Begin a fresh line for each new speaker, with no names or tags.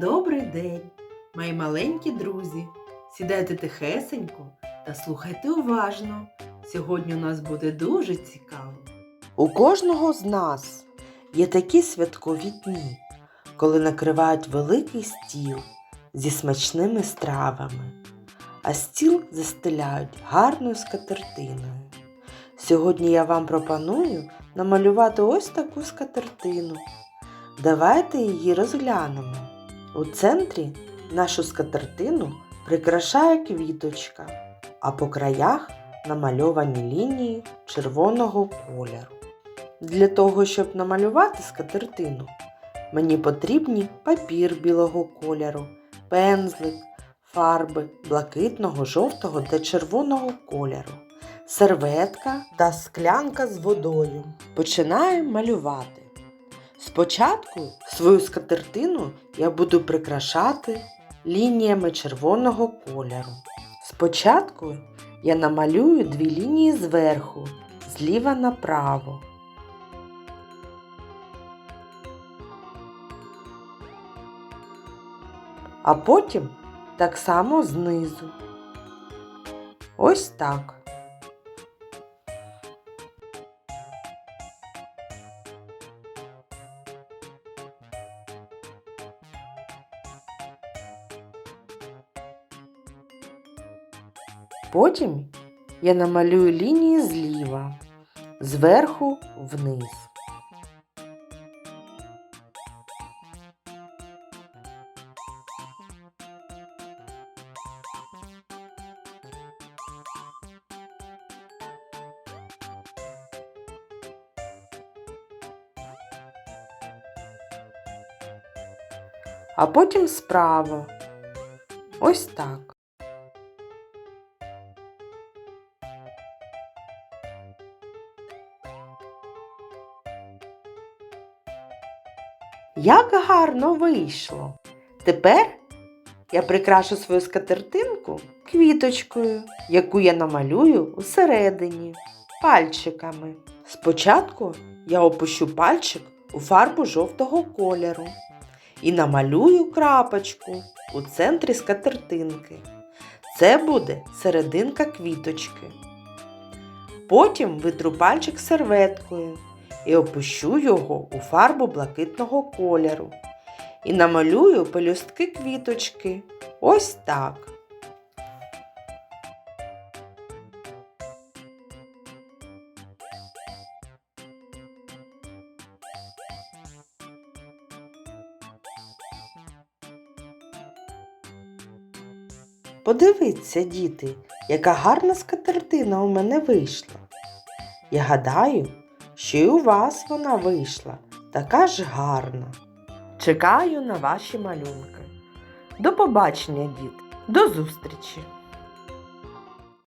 Добрий день, мої маленькі друзі. Сідайте тихесенько та слухайте уважно. Сьогодні у нас буде дуже цікаво.
У кожного з нас є такі святкові дні, коли накривають великий стіл зі смачними стравами, а стіл застеляють гарною скатертиною. Сьогодні я вам пропоную намалювати ось таку скатертину. Давайте її розглянемо. У центрі нашу скатертину прикрашає квіточка, а по краях намальовані лінії червоного кольору. Для того, щоб намалювати скатертину, мені потрібні папір білого кольору, пензлик, фарби блакитного, жовтого та червоного кольору, серветка та склянка з водою. Починаємо малювати. Спочатку свою скатертину я буду прикрашати лініями червоного кольору. Спочатку я намалюю дві лінії зверху, зліва направо. А потім так само знизу. Ось так. Потім я намалюю лінії зліва, зверху вниз. А потім справа. Ось так. Як гарно вийшло. Тепер я прикрашу свою скатертинку квіточкою, яку я намалюю усередині пальчиками. Спочатку я опущу пальчик у фарбу жовтого кольору і намалюю крапочку у центрі скатертинки. Це буде серединка квіточки. Потім витру пальчик серветкою і опущу його у фарбу блакитного кольору. І намалюю пелюстки квіточки. Ось так. Подивіться, діти, яка гарна скатертина у мене вийшла. Я гадаю, що й у вас вона вийшла така ж гарна. Чекаю на ваші малюнки. До побачення, діти, до зустрічі!